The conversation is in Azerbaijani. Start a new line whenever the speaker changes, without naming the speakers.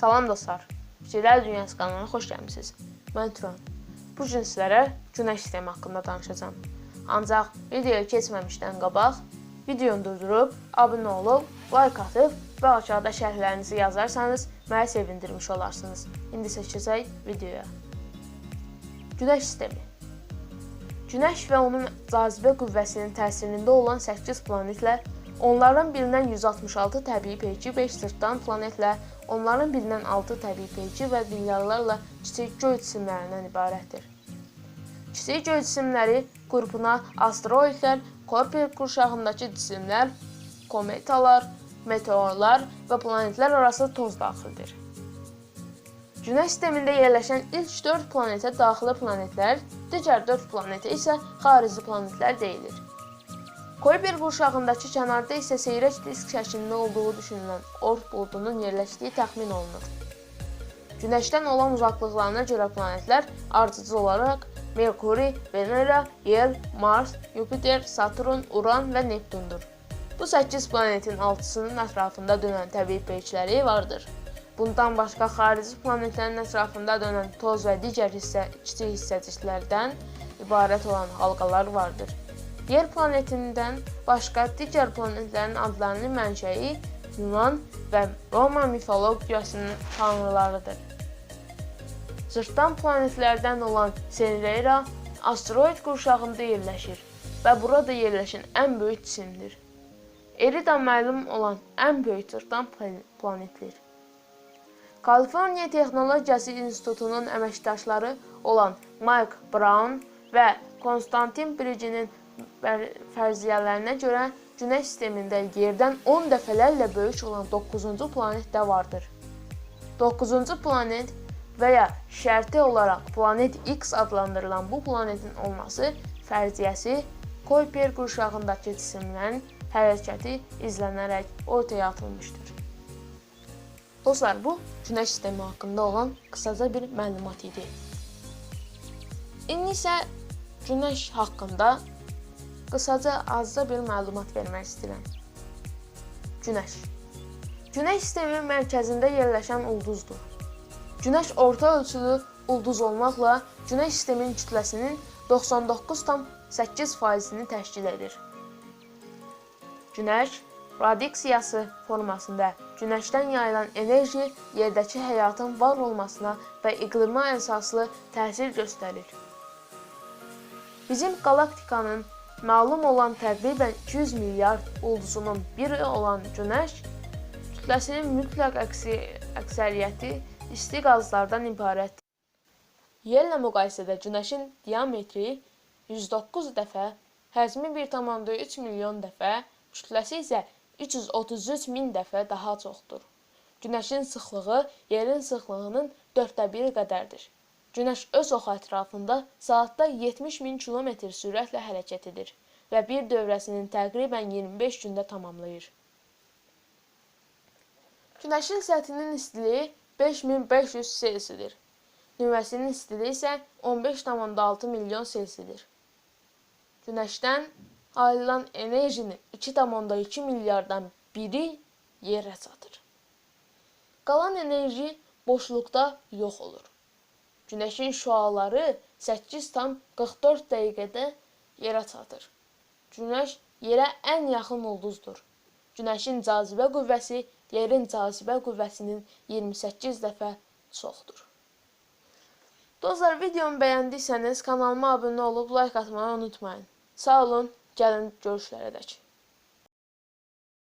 Salam dostlar. Fikirlər Dünyası kanalına xoş gəlmisiniz. Mən Turan. Bu gün sizlərə Günəş sistemi haqqında danışacağam. Ancaq videoya keçməmişdən qabaq videonu durdurub, abunə olub, like atıb və aşağıda şərhlərinizi yazarsanız məni sevindirmiş olarsınız. İndi isə keçək videoya. Günəş sistemi Günəş və onun cazibə qüvvəsinin təsirində olan 8 planetlə, onlardan birindən 166 təbii peyki, 5 sırtdan planetlə, onların birindən 6 təbii peyki və milyarlarla kiçik göy cisimlərindən ibarətdir. Kiçik göy cisimləri qrupuna asteroidlər, Kuiper qurşağındakı cisimlər, kometalar, meteorlar və planetlər arası toz daxildir. Günəş sistemində yerləşən ilk 4 planetə daxili planetlər, digər 4 planetə isə xarici planetlər deyilir. Kuiper qurşağındakı kənarda isə seyrək disk şəklində olduğu düşünülən Oort buludunun yerləşdiyi təxmin olunur. Günəşdən olan uzaqlıqlarına görə planetlər ardıcıl olaraq Merkuri, Venera, Yer, Mars, Yupiter, Saturn, Uran və Neptundur. Bu 8 planetin 6-sının ətrafında dönən təbii peykləri vardır. Bundan başqa xarici planetlərin ətrafında dönən toz və digər hissə kiçik hissəciklərdən ibarət olan halqalar vardır. Yer planetindən başqa digər planetlərin adlarının mənşəyi Yunan və Roma mifologiyasının tanrılarıdır. Zırtdan planetlərdən olan Cenreira asteroid qurşağında yerləşir və burada yerləşən ən böyük cisimdir. Erida məlum olan ən böyük zırtdan planetdir. Kaliforniya Texnologiyası İnstitutunun əməkdaşları olan Mike Brown və Konstantin Bridge'nin fərziyyələrinə görə Günəş sistemində Yerdən 10 dəfələrlə böyük olan 9-cu planet də vardır. 9-cu planet və ya şərti olaraq planet X adlandırılan bu planetin olması fərziyyəsi Kuiper qurşağındakı cisimlərin hərəkəti izlənərək ortaya atılmışdır. Dostlar, bu Günəş sistemi haqqında olan qısaca bir məlumat idi. İndi isə Günəş haqqında qısaca azca bir məlumat vermək istəyirəm. Günəş. Günəş sistemi mərkəzində yerləşən ulduzdur. Günəş orta ölçülü ulduz olmaqla Günəş sisteminin kütləsinin 99,8%-ni təşkil edir. Günəş radiasiyası formasında Günəşdən yayılan enerji yerdəki həyatın var olmasına və iqlimə əsaslı təsir göstərir. Bizim qalaktikanın məlum olan təqribən 200 milyard ulduzunun biri olan Günəş kütləsinin mütləq əksi əksəriyyəti isti qazlardan ibarətdir. Yerlə müqayisədə Günəşin diametri 109 dəfə, həcmi 1,3 milyon dəfə, kütləsi isə 333 min dəfə daha çoxdur. Günəşin sıxlığı yerin sıxlığının 4də 1 qədərdir. Günəş öz oxu ətrafında saatda 70 min kilometr sürətlə hərəkət edir və bir dövrəsinin təqribən 25 gündə tamamlayır. Günəşin səthinin istiliyi 5500 Selsidir. Nüvəsinin istiliyi isə 15,6 milyon Selsidir. Günəşdən ayrılan enerjinin 2,2 milyardan biri yerə çatır. Qalan enerji boşluqda yox olur. Günəşin şüaları 8,44 dəqiqədə yerə çatır. Günəş yerə ən yaxın ulduzdur. Günəşin cazibə qüvvəsi yerin cazibə qüvvəsinin 28 dəfə çoxdur. Dostlar, videomu bəyəndiysəniz kanalıma abunə olub like atmayı unutmayın. Sağ olun, gəlin görüşlərə dək.